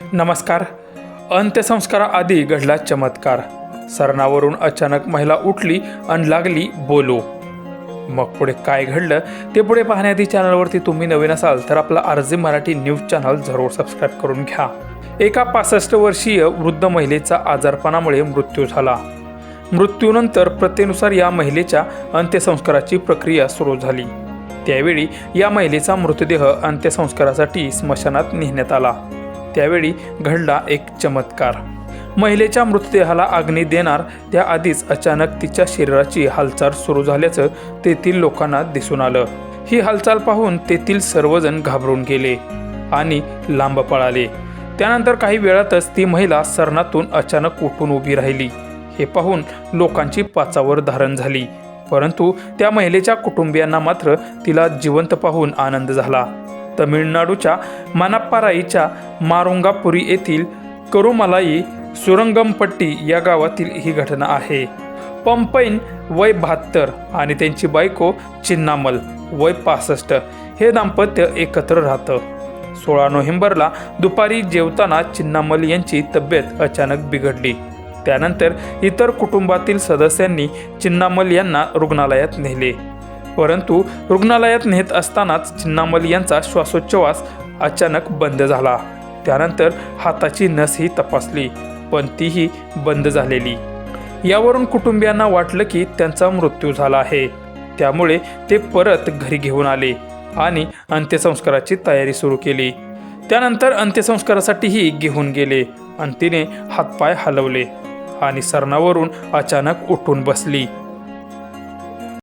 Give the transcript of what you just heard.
नमस्कार. अंत्यसंस्काराआधी घडला चमत्कार. सरणावरून अचानक महिला उठली आणि लागली बोलू. मग पुढे काय घडलं ते पुढे पाहण्याआधी चॅनलवरती तुम्ही नवीन असाल तर आपला आरजे मराठी न्यूज चॅनल जरूर सबस्क्राईब करून घ्या. एका पासष्ट वर्षीय वृद्ध महिलेचा आजारपणामुळे मृत्यू झाला. मृत्यूनंतर प्रथेनुसार या महिलेच्या अंत्यसंस्काराची प्रक्रिया सुरू झाली. त्यावेळी या महिलेचा मृतदेह अंत्यसंस्कारासाठी स्मशानात नेण्यात आला. त्यावेळी घडला एक चमत्कार. महिलेच्या मृतदेहाला अग्नी देणार त्याआधीच अचानक तिच्या शरीराची हालचाल सुरू झाल्याचं तेथील लोकांना दिसून आलं. ही हालचाल पाहून तेथील सर्वजण घाबरून गेले आणि लांब पळाले. त्यानंतर काही वेळातच ती महिला सरणातून अचानक उठून उभी राहिली. हे पाहून लोकांची पाचावर धारण झाली. परंतु त्या महिलेच्या कुटुंबियांना मात्र तिला जिवंत पाहून आनंद झाला. तमिळनाडूच्या मानाप्पाराईच्या मारुंगापुरी येथील करुमलाई सुरंगमपट्टी या गावातील ही घटना आहे. पंपैन वय बहात्तर आणि त्यांची बायको चिन्नामल वय पासष्ट हे दाम्पत्य एकत्र राहतं. सोळा नोव्हेंबरला दुपारी जेवताना चिन्नामल यांची तब्येत अचानक बिघडली. त्यानंतर इतर कुटुंबातील सदस्यांनी चिन्नामल यांना रुग्णालयात नेले. परंतु रुग्णालयात नेत असतानाच चिन्नामल यांचा श्वासोच्छवास अचानक बंद झाला. त्यानंतर हाताची नसही तपासली पण तीही बंद झालेली. यावरून कुटुंबियांना वाटलं की त्यांचा मृत्यू झाला आहे. त्यामुळे ते परत घरी घेऊन आले आणि अंत्यसंस्काराची तयारी सुरू केली. त्यानंतर अंत्यसंस्कारासाठीही घेऊन गेले आणि तिने हातपाय हलवले आणि सरणावरून अचानक उठून बसली.